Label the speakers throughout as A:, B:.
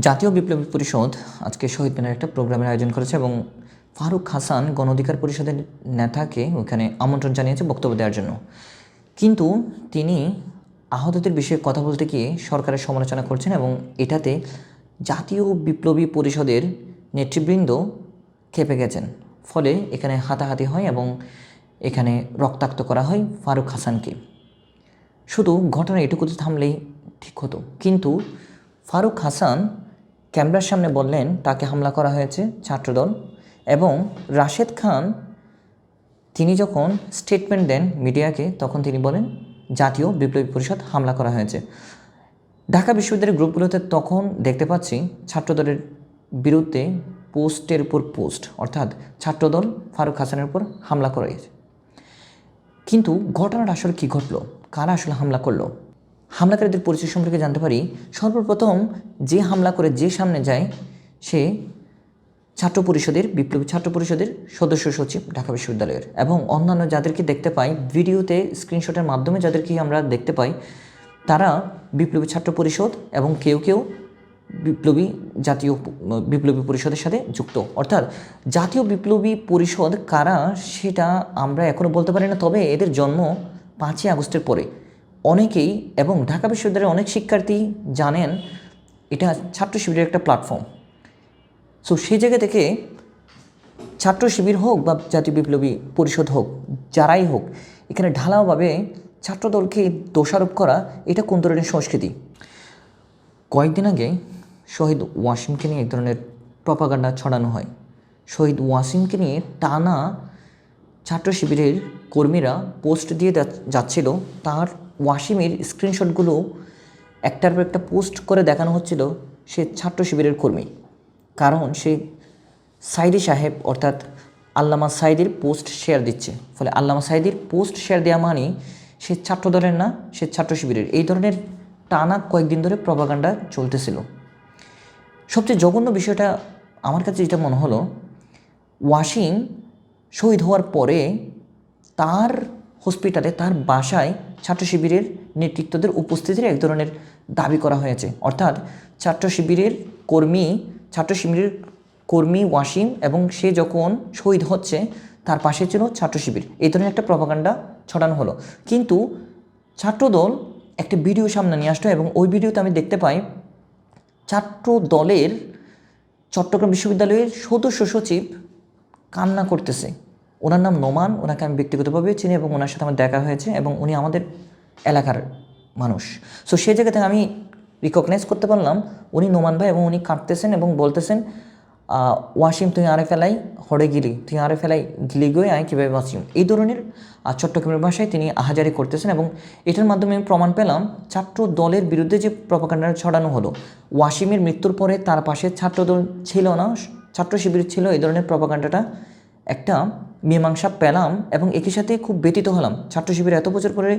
A: জাতীয় বিপ্লবী পরিষদ আজকে শহীদ মিনার একটা প্রোগ্রামের আয়োজন করেছে এবং ফারুক হাসান গণ অধিকার পরিষদের নেতাকে ওখানে আমন্ত্রণ জানিয়েছে বক্তব্য দেওয়ার জন্য। কিন্তু তিনি আহতদের বিষয়ে কথা বলতে গিয়ে সরকারের সমালোচনা করছেন এবং এটাতে জাতীয় বিপ্লবী পরিষদের নেতৃবৃন্দ খেপে গেছেন। ফলে এখানে হাতাহাতি হয় এবং এখানে রক্তাক্ত করা হয় ফারুক হাসানকে। শুধু ঘটনা এটুকুতে থামলেই ঠিক হতো। কিন্তু ফারুক হাসান ক্যামেরার সামনে বললেন, তাকে হামলা করা হয়েছে ছাত্রদল এবং রাশেদ খান, তিনি যখন স্টেটমেন্ট দেন মিডিয়াকে, তখন তিনি বলেন, জাতীয় বিপ্লবী পরিষদ হামলা করা হয়েছে। ঢাকা বিশ্ববিদ্যালয়ের গ্রুপগুলোতে তখন দেখতে পাচ্ছি ছাত্রদলের বিরুদ্ধে পোস্টের উপর পোস্ট, অর্থাৎ ছাত্রদল ফারুক হাসানের উপর হামলা করেছে। কিন্তু ঘটনাটা আসলে কী ঘটলো? কারা আসলে হামলা করল? হামলাকারীদের পরিচয় সম্পর্কে জানতে পারি, সর্বপ্রথম যে হামলা করে যে সামনে যায়, সে ছাত্র পরিষদের, বিপ্লবী ছাত্র পরিষদের সদস্য সচিব ঢাকা বিশ্ববিদ্যালয়ের এবং অন্যান্য যাদেরকে দেখতে পাই, ভিডিওতে, স্ক্রিনশটের মাধ্যমে যাদেরকে আমরা দেখতে পাই, তারা বিপ্লবী ছাত্র পরিষদ এবং কেউ কেউ বিপ্লবী জাতীয় বিপ্লবী পরিষদের সাথে যুক্ত। অর্থাৎ জাতীয় বিপ্লবী পরিষদ কারা, সেটা আমরা এখনও বলতে পারি না, তবে এদের জন্ম পাঁচই আগস্টের পরে। অনেকেই এবং ঢাকা বিশ্ববিদ্যালয়ের অনেক শিক্ষার্থী জানেন এটা ছাত্র শিবিরের একটা প্ল্যাটফর্ম সো সেই জায়গা থেকে ছাত্র শিবির হোক বা জাতীয় বিপ্লবী পরিষদ হোক, যারাই হোক, এখানে ঢালাওভাবে ছাত্রদলকে দোষারোপ করা, এটা কোন ধরনের সংস্কৃতি? কয়েকদিন আগে শহীদ ওয়াসিমকে নিয়ে এক ধরনের প্রপাগান্ডা ছড়ানো হয়। শহীদ ওয়াসিমকে নিয়ে টানা ছাত্র শিবিরের কর্মীরা পোস্ট দিয়ে যাচ্ছিল। তার ওয়াসিমের স্ক্রিনশটগুলো একটার পর একটা পোস্ট করে দেখানো হচ্ছিল সে ছাত্র শিবিরের কর্মী। কারণ সে সাইদি সাহেব অর্থাৎ আল্লামা সাইদির পোস্ট শেয়ার দিচ্ছে। ফলে আল্লামা সাইদির পোস্ট শেয়ার দেওয়া মানে সে ছাত্র দলের না, সে ছাত্র শিবিরের। এই ধরনের টানা কয়েকদিন ধরে প্রপাগান্ডা চলতেছিল। সবচেয়ে জঘন্য বিষয়টা আমার কাছে যেটা মনে হলো, ওয়াসিম শহীদ হওয়ার পরে তার হসপিটালে, তার বাসায় ছাত্র শিবিরের নেতৃত্বদের উপস্থিতির এক ধরনের দাবি করা হয়েছে। অর্থাৎ ছাত্র শিবিরের কর্মী, ছাত্র শিবিরের কর্মী ওয়াসিম এবং সে যখন শহীদ হচ্ছে, তার পাশে ছিল ছাত্র শিবির। এই ধরনের একটা প্রপাগান্ডা ছড়ানো হলো। কিন্তু ছাত্রদল একটা ভিডিও সামনে নিয়ে আসলো এবং ওই ভিডিওতে আমি দেখতে পাই ছাত্র দলের চট্টগ্রাম বিশ্ববিদ্যালয়ের সদস্য সচিব কান্না করতেছে। ওনার নাম নোমান, ওনাকে আমি ব্যক্তিগতভাবে চিনি এবং ওনার সাথে আমার দেখা হয়েছে এবং উনি আমাদের এলাকার মানুষ। সো সেই জায়গা থেকে আমি রিকগনাইজ করতে পারলাম, উনি নোমান ভাই এবং উনি কাঁদতেছেন এবং বলতেছেন ওয়াসিম, তুই আরে ফেলাই, হরে গিলি, তুই আরে ফেলাই, গিলি গই আয় কীভাবে বাঁচিম এই ধরনের চট্টগ্রামের ভাষায় তিনি আহাজারি করতেছেন এবং এটার মাধ্যমে আমি প্রমাণ পেলাম, ছাত্র দলের বিরুদ্ধে যে প্রপাকাণ্ডা ছড়ানো হলো, ওয়াসিমের মৃত্যুর পরে তার পাশে ছাত্রদল ছিল না ছাত্র শিবির ছিল, এই ধরনের প্রপাকাণ্ডাটা একটা মীমাংসা পেলাম এবং একই সাথে খুব ব্যতীত হলাম। ছাত্র শিবির এত বছর পরে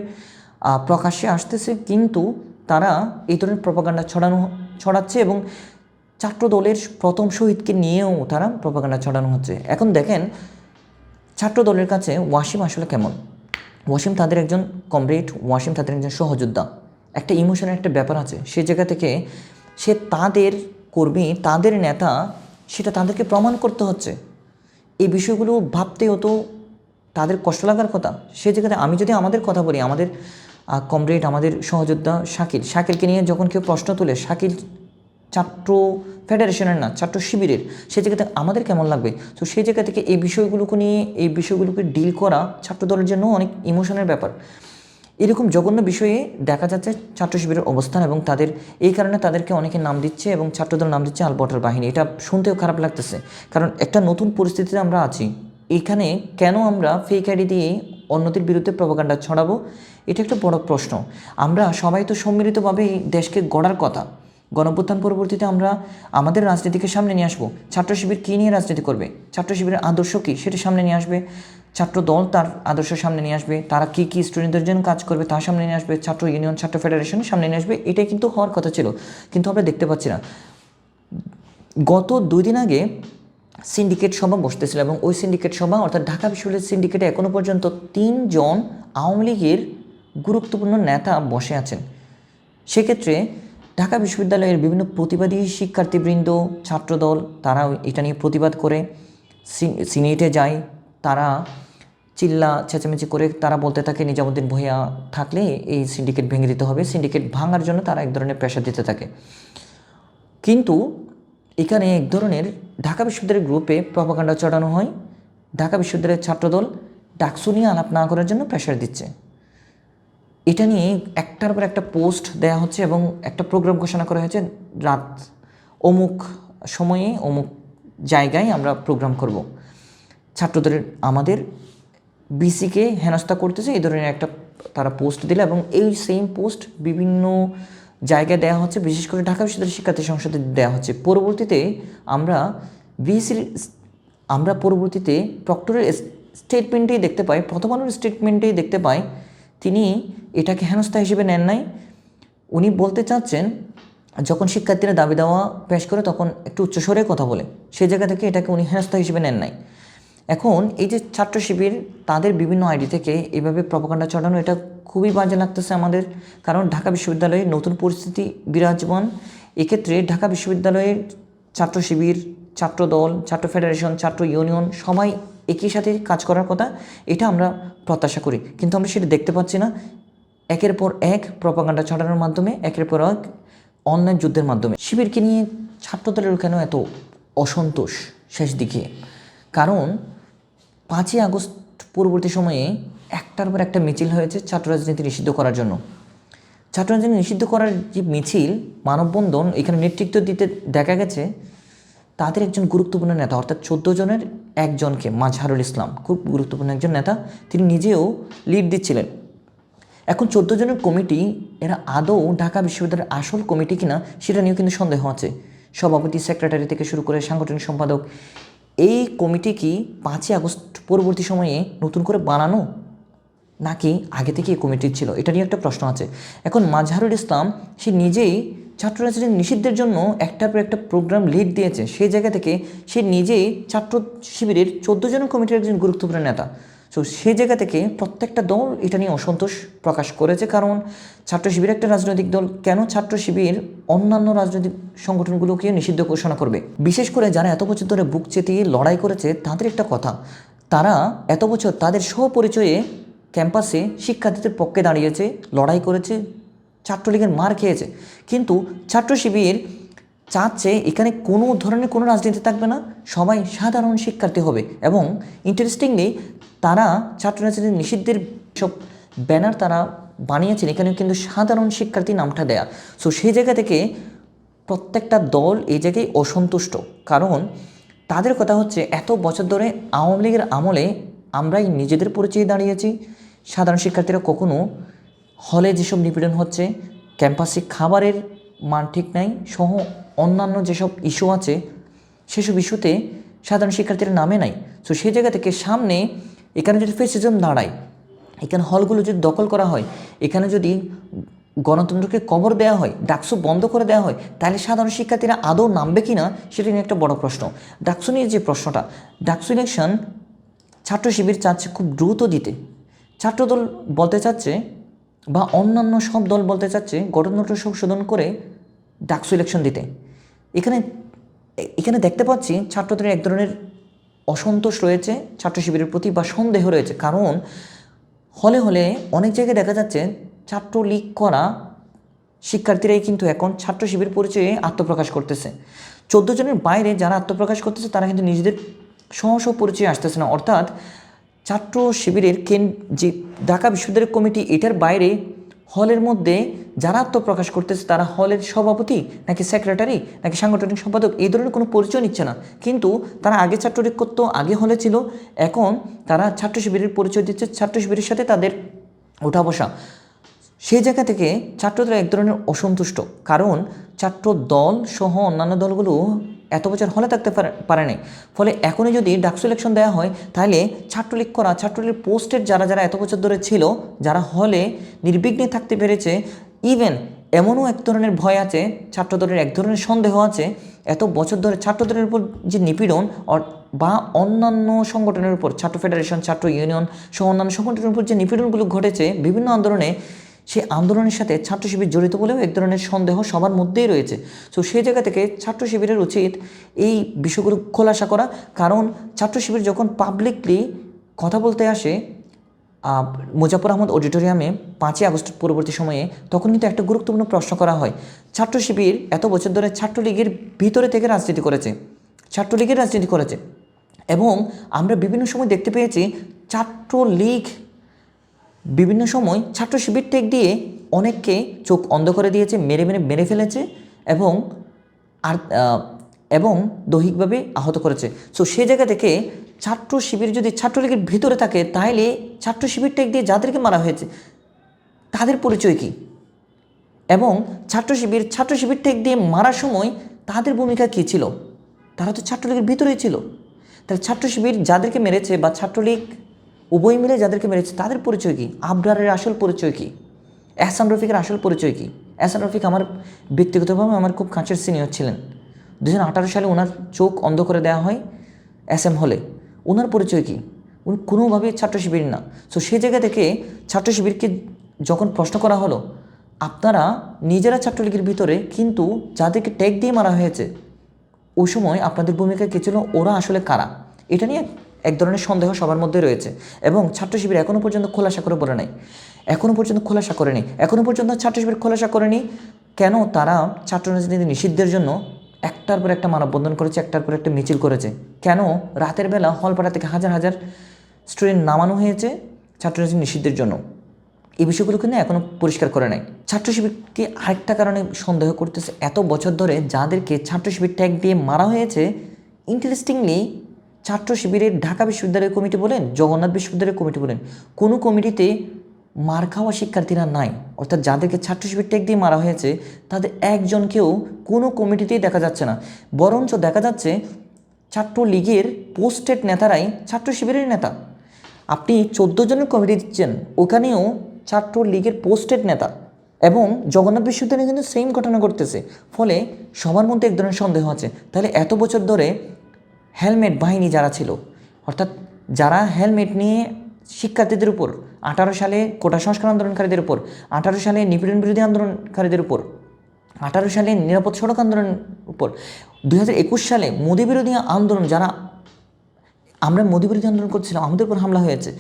A: প্রকাশ্যে আসতেছে, কিন্তু তারা এই ধরনের প্রপাগান্ডা ছড়ানো, ছড়াচ্ছে এবং ছাত্র দলের প্রথম শহীদকে নিয়েও তারা প্রপাগান্ডা ছড়ানো হচ্ছে। এখন দেখেন ছাত্র দলের কাছে ওয়াসিম আসলে কেমন? ওয়াসিম তাদের একজন কমরেড, ওয়াসিম তাদের একজন সহযোদ্ধা। একটা ইমোশনের একটা ব্যাপার আছে। সে জায়গা থেকে সে তাদের কর্মী, তাদের নেতা সেটা তাদেরকে প্রমাণ করতে হচ্ছে। এই বিষয়গুলো ভাবতে হতো তাদের কষ্ট লাগার কথা। সে জায়গাতে আমি যদি আমাদের কথা বলি, আমাদের কমরেড, আমাদের সহযোদ্ধা শাকিল, শাকিলকে নিয়ে যখন কেউ প্রশ্ন তোলে, শাকিল ছাত্র ফেডারেশনের না, ছাত্র শিবিরের, সে জায়গাতে আমাদের কেমন লাগবে? তো সেই জায়গা থেকে এই বিষয়গুলোকে নিয়ে, এই বিষয়গুলোকে ডিল করা ছাত্র দলের জন্য অনেক ইমোশনের ব্যাপার। এরকম জঘন্য বিষয়ে দেখা যাচ্ছে ছাত্র শিবিরের অবস্থান এবং তাদের, এই কারণে তাদেরকে অনেকে নাম দিচ্ছে এবং ছাত্রদল নাম দিচ্ছে আলবটার বাহিনী। এটা শুনতেও খারাপ লাগতেছে। কারণ একটা নতুন পরিস্থিতিতে আমরা আছি। এখানে কেন আমরা ফেক আইডি দিয়ে অন্যদের বিরুদ্ধে প্রপাগান্ডা ছড়াবো? এটা একটা বড় প্রশ্ন। আমরা সবাই তো সম্মিলিতভাবে দেশকে গড়ার কথা। গণপ্রত্যান পরবর্তীতে আমরা আমাদের রাজনীতিকে সামনে নিয়ে আসব। ছাত্র শিবির কী নিয়ে রাজনীতি করবে? ছাত্র শিবিরের আদর্শ কী? সেটা সামনে নিয়ে আসবে। ছাত্র দল তার আদর্শ সামনে নিয়ে আসবে, তারা কী কী স্টুডেন্টদের জন্য কাজ করবে তার সামনে নিয়ে আসবে, ছাত্র ইউনিয়ন ছাত্র ফেডারেশনের সামনে নিয়ে আসবে, এটাই কিন্তু হওয়ার কথা ছিল। কিন্তু আমরা দেখতে পাচ্ছি না। গত দুই দিন আগে সিন্ডিকেট সভা বসতেছিল এবং ওই সিন্ডিকেট সভা অর্থাৎ ঢাকা বিশ্ববিদ্যালয়ের সিন্ডিকেটে এখনও পর্যন্ত তিনজন আওয়ামী লীগের গুরুত্বপূর্ণ নেতা বসে আছেন। সেক্ষেত্রে ঢাকা বিশ্ববিদ্যালয়ের বিভিন্ন প্রতিবাদী শিক্ষার্থীবৃন্দ, ছাত্রদল তারা এটা নিয়ে প্রতিবাদ করে সিনেটে যায় তারা চিল্লা, চেঁচামেচি করে তারা বলতে থাকে, নিজামুদ্দিন ভূঁইয়া থাকলে এই সিন্ডিকেট ভেঙে দিতে হবে। সিন্ডিকেট ভাঙার জন্য তারা এক ধরনের প্রেশার দিতে থাকে। কিন্তু এখানে এক ধরনের ঢাকা বিশ্ববিদ্যালয়ের গ্রুপে প্রপাকাণ্ডা চড়ানো হয়। ঢাকা বিশ্ববিদ্যালয়ের ছাত্রদল ডাকসু নিয়ে আলাপ না করার জন্য প্রেশার দিচ্ছে। এটা নিয়ে একটার পর একটা পোস্ট দেয়া হচ্ছে এবং একটা প্রোগ্রাম ঘোষণা করা হয়েছে, রাত অমুক সময়ে অমুক জায়গায় আমরা প্রোগ্রাম করব। ছাত্রদের আমাদের বিসিকে হেনস্থা করতেছে, এই ধরনের একটা তারা পোস্ট দিলে এবং এই সেম পোস্ট বিভিন্ন জায়গায় দেওয়া হচ্ছে, বিশেষ করে ঢাকা বিশ্ববিদ্যালয় শিক্ষার্থী সংসদে দেওয়া হচ্ছে। পরবর্তীতে আমরা বিসির আমরা পরবর্তীতে প্রক্টরের স্টেটমেন্টেই দেখতে পাই, প্রথম আলোর স্টেটমেন্টেই দেখতে পাই। তিনি এটাকে হেনস্থা হিসেবে নেন নাই। উনি বলতে চাচ্ছেন, যখন শিক্ষার্থীরা দাবি দেওয়া পেশ করে, তখন একটু উচ্চস্বরে কথা বলে। সেই জায়গা থেকে এটাকে উনি হেনস্থা হিসেবে নেন নাই। এখন এই যে ছাত্র শিবির, তাদের বিভিন্ন আইডি থেকে এভাবে প্রপাকাণ্ডা ছড়ানো, এটা খুবই বাজে লাগতেছে আমাদের। কারণ ঢাকা বিশ্ববিদ্যালয়ে নতুন পরিস্থিতি বিরাজমান। এক্ষেত্রে ঢাকা বিশ্ববিদ্যালয়ের ছাত্র শিবির, ছাত্র দল, ছাত্র ফেডারেশন ছাত্র ইউনিয়ন সবাই একই সাথে কাজ করার কথা, এটা আমরা প্রত্যাশা করি। কিন্তু আমরা সেটা দেখতে পাচ্ছি না। একের পর এক প্রপাগান্ডা ছড়ানোর মাধ্যমে, একের পর এক অনলাইন যুদ্ধের মাধ্যমে। শিবিরকে নিয়ে ছাত্রদলের কেন এত অসন্তোষ শেষ দিকে? কারণ পাঁচই আগস্ট পূর্ববর্তী সময়ে একটার পর একটা মিছিল হয়েছে ছাত্র রাজনীতি নিষিদ্ধ করার জন্য। ছাত্র রাজনীতি নিষিদ্ধ করার যে মিছিল, মানববন্ধন এখানে নেতৃত্ব দিতে দেখা গেছে, তাদের একজন গুরুত্বপূর্ণ নেতা, অর্থাৎ চোদ্দ জনের একজনকে, মাঝহারুল ইসলাম, খুব গুরুত্বপূর্ণ একজন নেতা, তিনি নিজেও লিড দিচ্ছিলেন। এখন চোদ্দ জনের কমিটি, এরা আদৌ ঢাকা বিশ্ববিদ্যালয়ের আসল কমিটি কিনা, সেটা নিয়েও কিন্তু সন্দেহ আছে। সভাপতি সেক্রেটারি থেকে শুরু করে সাংগঠনিক সম্পাদক এই কমিটি কি পাঁচই আগস্ট পরবর্তী সময়ে নতুন করে বানানো? নাকি আগে থেকে এই কমিটি ছিল? এটা নিয়ে একটা প্রশ্ন আছে। এখন মাজহারুল ইসলাম, সে নিজেই ছাত্র রাজনীতি নিষিদ্ধের জন্য একটার পর একটা প্রোগ্রাম লিড দিয়েছে। সেই জায়গা থেকে সে নিজেই ছাত্র শিবিরের চোদ্দ জন কমিটির একজন গুরুত্বপূর্ণ নেতা। সো সেই জায়গা থেকে প্রত্যেকটা দল এটা নিয়ে অসন্তোষ প্রকাশ করেছে। কারণ ছাত্র শিবির একটা রাজনৈতিক দল, কেন ছাত্র শিবির অন্যান্য রাজনৈতিক সংগঠনগুলোকে নিষিদ্ধ ঘোষণা করবে? বিশেষ করে যারা এত বছর ধরে বুক চেতিয়ে লড়াই করেছে, তাদের একটা কথা, তারা এত বছর তাদের স্বপরিচয়ে ক্যাম্পাসে শিক্ষার্থীদের পক্ষে দাঁড়িয়েছে, লড়াই করেছে, ছাত্রলীগের মার খেয়েছে। কিন্তু ছাত্র শিবির চাচ্ছে এখানে কোনো ধরনের কোনো রাজনীতি থাকবে না। সবাই সাধারণ শিক্ষার্থী হবে এবং ইন্টারেস্টিংলি তারা ছাত্র রাজনীতি নিষিদ্ধের সব ব্যানার তারা বানিয়েছেন। এখানে কিন্তু সাধারণ শিক্ষার্থী নামটা দেয়া। সো সেই জায়গা থেকে প্রত্যেকটা দল এই জায়গায় অসন্তুষ্ট। কারণ তাদের কথা হচ্ছে, এত বছর ধরে আওয়ামী লীগের আমলে আমরাই নিজেদের পরিচয়ে দাঁড়িয়েছি। সাধারণ শিক্ষার্থীরা কখনো হলে যেসব নিপীড়ন হচ্ছে ক্যাম্পাসে খাবারের মান ঠিক নাই, সহ অন্যান্য যেসব ইস্যু আছে, সেসব ইস্যুতে সাধারণ শিক্ষার্থীরা নামে নাই। তো সেই জায়গা থেকে সামনে এখানে যদি ফেসিজম দাঁড়ায়, এখানে হলগুলো যদি দখল করা হয়, এখানে যদি গণতন্ত্রকে কবর দেওয়া হয়, ডাকসু বন্ধ করে দেওয়া হয়, তাহলে সাধারণ শিক্ষার্থীরা আদৌ নামবে কি না, সেটা নিয়ে একটা বড় প্রশ্ন। ডাকসু নিয়ে যে প্রশ্নটা, ডাকসু ইলেকশন ছাত্র শিবির চাচ্ছে খুব দ্রুত দিতে। ছাত্রদল বলতে চাচ্ছে বা অন্যান্য সব দল বলতে চাচ্ছে গণতন্ত্র সংশোধন করে ডাকসু ইলেকশন দিতে। এখানে এখানে দেখতে পাচ্ছি ছাত্রদের এক ধরনের অসন্তোষ রয়েছে, ছাত্র শিবিরের প্রতি বা সন্দেহ রয়েছে। কারণ, হলে হলে অনেক জায়গায় দেখা যাচ্ছে ছাত্রলীগ করা শিক্ষার্থীরাই কিন্তু এখন ছাত্র শিবির পরিচয়ে আত্মপ্রকাশ করতেছে। চোদ্দ জনের বাইরে যারা আত্মপ্রকাশ করতেছে, তারা কিন্তু নিজেদের সহ পরিচয়ে আসতেছে না। অর্থাৎ, ছাত্র শিবিরের কেন, যে ঢাকা বিশ্ববিদ্যালয় কমিটি, এটার বাইরে হলের মধ্যে যারা আত্মপ্রকাশ করতেছে, তারা হলের সভাপতি নাকি সেক্রেটারি নাকি সাংগঠনিক সম্পাদক, এই ধরনের কোনো পরিচয় নিচ্ছে না। কিন্তু তারা আগে ছাত্রলীগ করতো, আগে হলে ছিল। এখন তারা ছাত্র শিবিরের পরিচয় দিচ্ছে, ছাত্র শিবিরের সাথে তাদের ওঠা বসা সেই জায়গা থেকে ছাত্রদের এক ধরনের অসন্তুষ্ট। কারণ ছাত্র দল সহ অন্যান্য দলগুলো এত বছর হলে থাকতে পারে নাই। ফলে এখনই যদি ডাক সিলেকশন দেওয়া হয়, তাহলে ছাত্রলীগ করা ছাত্রলীগের পোস্টের যারা যারা এত বছর ধরে ছিল, যারা হলে নির্বিঘ্নে থাকতে পেরেছে ইভেন এমনও এক ধরনের ভয় আছে, ছাত্রদলের এক ধরনের সন্দেহ আছে, এত বছর ধরে ছাত্রদলের উপর যে নিপীড়ন বা অন্যান্য সংগঠনের উপর, ছাত্র ফেডারেশন, ছাত্র ইউনিয়ন সহ অন্যান্য সংগঠনের উপর যে নিপীড়নগুলো ঘটেছে, বিভিন্ন আন্দোলনে সেই আন্দোলনের সাথে ছাত্র শিবির জড়িত বলেও এক ধরনের সন্দেহ সবার মধ্যেই রয়েছে। তো সেই জায়গা থেকে ছাত্র শিবিরের উচিত এই বিষয়গুলো খোলাসা করা। কারণ ছাত্র শিবির যখন পাবলিকলি কথা বলতে আসে মুজাফর আহমদ অডিটোরিয়ামে পাঁচই আগস্ট পরবর্তী সময়ে তখন কিন্তু একটা গুরুত্বপূর্ণ প্রশ্ন করা হয়। ছাত্র শিবির এত বছর ধরে ছাত্রলীগের ভিতরে থেকে রাজনীতি করেছে। ছাত্রলীগের রাজনীতি করেছে। এবং আমরা বিভিন্ন সময় দেখতে পেয়েছি ছাত্রলীগ বিভিন্ন সময় ছাত্র শিবির টেক দিয়ে অনেককে চোখ অন্ধ করে দিয়েছে, মেরে মেরে মেরে ফেলেছে এবং আর এবং দৈহিকভাবে আহত করেছে। সো সে জায়গা থেকে ছাত্র শিবির যদি ছাত্রলীগের ভিতরে থাকে, তাহলে ছাত্র শিবির টেক দিয়ে যাদেরকে মারা হয়েছে, তাদের পরিচয় কী? এবং ছাত্র শিবির ছাত্র শিবির টেক দিয়ে মারার সময় তাদের ভূমিকা কী ছিল? তারা তো ছাত্রলীগের ভিতরেই ছিল। তাহলে ছাত্র শিবির যাদেরকে মেরেছে বা ছাত্রলীগ উভয় মিলে যাদেরকে মেরেছে, তাদের পরিচয় কী? আবরারের আসল পরিচয় কী? এহসান রফিকের আসল পরিচয় কী? এহসান রফিক আমার ব্যক্তিগতভাবে আমার খুব কাঁচের সিনিয়র ছিলেন। দু হাজার আঠারো সালে ওনার চোখ অন্ধ করে দেওয়া হয় এস এম হলে। ওনার পরিচয় কী? উনি কোনোভাবেই ছাত্র শিবির না। সো সেই জায়গা থেকে ছাত্র শিবিরকে যখন প্রশ্ন করা হলো, আপনারা নিজেরা ছাত্রলীগের ভিতরে কিন্তু যাদেরকে ট্যাগ দিয়ে মারা হয়েছে, ওই সময় আপনাদের ভূমিকা কী ছিল? ওরা আসলে কারা? এটা নিয়ে এক ধরনের সন্দেহ সবার মধ্যে রয়েছে এবং ছাত্র শিবির এখনও পর্যন্ত খোলাসা করে বলে নাই। এখনও পর্যন্ত খোলাসা করেনি। এখনও পর্যন্ত ছাত্র শিবির খোলাসা করেনি। কেন? তারা ছাত্র রাজনীতি নিষিদ্ধের জন্য একটার পর একটা মানববন্ধন করেছে, একটার পর একটা মিছিল করেছে। কেন? রাতের বেলা হলপাড়া থেকে হাজার হাজার স্টুডেন্ট নামানো হয়েছে ছাত্র রাজনীতি নিষিদ্ধের জন্য। এই বিষয়গুলো কিন্তু এখনও পরিষ্কার করে নাই। ছাত্র শিবিরকে আরেকটা কারণে সন্দেহ করতেছে, এত বছর ধরে যাদেরকে ছাত্র শিবির ট্যাগ দিয়ে মারা হয়েছে ইন্টারেস্টিংলি ছাত্র শিবিরের ঢাকা বিশ্ববিদ্যালয় কমিটি বলেন, জগন্নাথ বিশ্ববিদ্যালয় কমিটি বলেন, কোনো কমিটিতে মার খাওয়া শিক্ষার্থীরা নাই। অর্থাৎ যাদেরকে ছাত্র শিবির ট্যাগ দিয়ে মারা হয়েছে, তাদের একজনকেও কোনো কমিটিতেই দেখা যাচ্ছে না। বরঞ্চ দেখা যাচ্ছে ছাত্রলীগের পোস্টেড নেতারাই ছাত্র শিবিরের নেতা। আপনি চোদ্দ জনের কমিটি দিচ্ছেন, ওখানেও ছাত্র লীগের পোস্টেড নেতা এবং জগন্নাথ বিশ্ববিদ্যালয়ে কিন্তু সেম ঘটনা ঘটতেছে। ফলে সবার মধ্যে এক ধরনের সন্দেহ আছে। তাহলে এত বছর ধরে হেলমেট বাহিনী যারা ছিল, অর্থাৎ যারা হেলমেট নিয়ে শিক্ষার্থীদের উপর আঠারো সালে কোটা সংস্কার আন্দোলনকারীদের উপর, আঠারো সালে নিপীড়ন বিরোধী আন্দোলনকারীদের উপর, আঠারো সালে নিরাপদ সড়ক আন্দোলনের উপর দু হাজার একুশ সালে মোদী বিরোধী আন্দোলন যারা, আমরা মোদী বিরোধী আন্দোলন করছিলাম, আমাদের উপর হামলা হয়েছে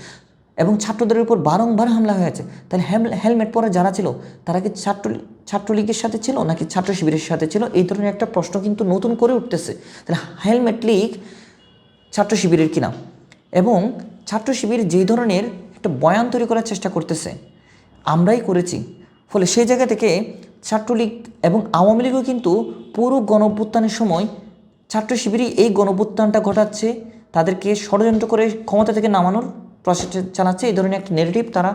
A: এবং ছাত্রদের উপর বারংবার হামলা হয়েছে, তাহলে হেলমেট পরে যারা ছিল, তারা কি ছাত্র, ছাত্রলীগের সাথে ছিল নাকি ছাত্র শিবিরের সাথে ছিল? এই ধরনের একটা প্রশ্ন কিন্তু নতুন করে উঠতেছে, তাহলে হেলমেট লীগ ছাত্র শিবিরের কিনা? এবং ছাত্র শিবির যেই ধরনের একটা বয়ান তৈরি করার চেষ্টা করতেছে। আমরাই করেছি। ফলে সেই জায়গা থেকে ছাত্রলীগ এবং আওয়ামী লীগও কিন্তু পুরো গণঅভ্যুত্থানের সময় ছাত্র শিবিরই এই গণঅভ্যুত্থানটা ঘটাচ্ছে। তাদেরকে ষড়যন্ত্র করে ক্ষমতা থেকে নামানোর প্রচেষ্টা চালাচ্ছে। এই ধরনের একটা নেগেটিভ তারা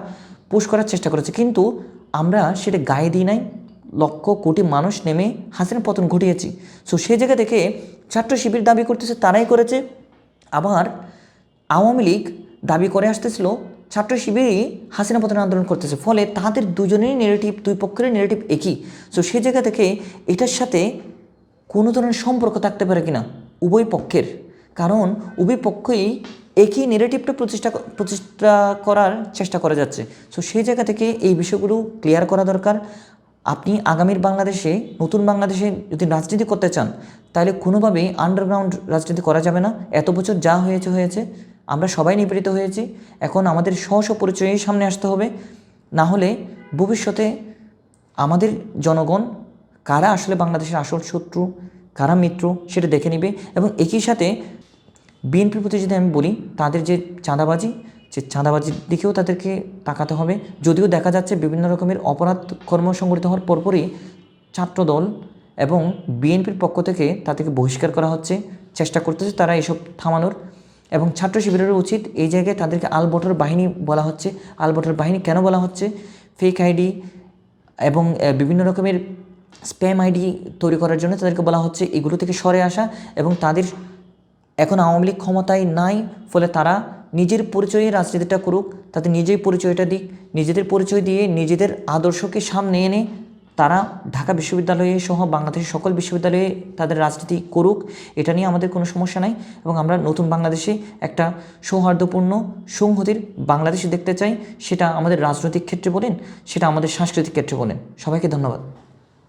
A: পুশ করার চেষ্টা করেছে। কিন্তু আমরা সেটা গায়ে দিই নাই। লক্ষ কোটি মানুষ নেমে হাসিনা পতন ঘটিয়েছি। সো সেই জায়গা থেকে ছাত্র শিবির দাবি করতেছে, তারাই করেছে। আবার আওয়ামী লীগ দাবি করে আসতেছিল ছাত্র শিবিরই হাসিনা পতন আন্দোলন করতেছে। ফলে তাদের দুজনেরই নেগেটিভ দুই পক্ষেরই নেগেটিভ একই। সো সেই জায়গা থেকে এটার সাথে কোনো ধরনের সম্পর্ক থাকতে পারে কিনা? উভয় পক্ষের। কারণ উভয় পক্ষই একই নেগেটিভটা প্রতিষ্ঠা প্রতিষ্ঠা করার চেষ্টা করা যাচ্ছে। সো সেই জায়গা থেকে এই বিষয়গুলো ক্লিয়ার করা দরকার। আপনি আগামীর বাংলাদেশে, নতুন বাংলাদেশে যদি রাজনীতি করতে চান, তাহলে কোনোভাবেই আন্ডারগ্রাউন্ড রাজনীতি করা যাবে না। এত বছর যা হয়েছে হয়েছে। আমরা সবাই নিপীড়িত হয়েছি। এখন আমাদের স্ব স্ব পরিচয়েই সামনে আসতে হবে। না হলে ভবিষ্যতে আমাদের জনগণ কারা আসলে বাংলাদেশের আসল শত্রু, কারা মিত্র সেটা দেখে নেবে এবং একই সাথে বিএনপির প্রতি যদি আমি বলি, তাদের যে চাঁদাবাজি, যে চাঁদাবাজির দিকেও তাদেরকে তাকাতে হবে। যদিও দেখা যাচ্ছে বিভিন্ন রকমের অপরাধ কর্ম সংগঠিত হওয়ার পরপরই ছাত্রদল এবং বিএনপির পক্ষ থেকে তাদেরকে বহিষ্কার করা হচ্ছে, চেষ্টা করতেছে তারা এসব থামানোর। এবং ছাত্র শিবিরেরও উচিত এই জায়গায় তাদেরকে আলবটর বাহিনী বলা হচ্ছে। আলবটর বাহিনী কেন বলা হচ্ছে? ফেক আইডি এবং বিভিন্ন রকমের স্প্যাম আইডি তৈরি করার জন্য তাদেরকে বলা হচ্ছে। এগুলো থেকে সরে আসা এবং তাদের এখন আওয়ামী লীগ ক্ষমতায় নাই, ফলে তারা নিজের পরিচয়ে রাজনীতিটা করুক, তাদের নিজেই পরিচয়টা দিক, নিজেদের পরিচয় দিয়ে নিজেদের আদর্শকে সামনে এনে তারা ঢাকা বিশ্ববিদ্যালয়ে সহ বাংলাদেশের সকল বিশ্ববিদ্যালয়ে তাদের রাজনীতি করুক, এটা নিয়ে আমাদের কোনো সমস্যা নাই। এবং আমরা নতুন বাংলাদেশে একটা সৌহার্দ্যপূর্ণ, সংহতির বাংলাদেশে দেখতে চাই, সেটা আমাদের রাজনৈতিক ক্ষেত্রে বলেন, সেটা আমাদের সাংস্কৃতিক ক্ষেত্রে বলেন। সবাইকে ধন্যবাদ।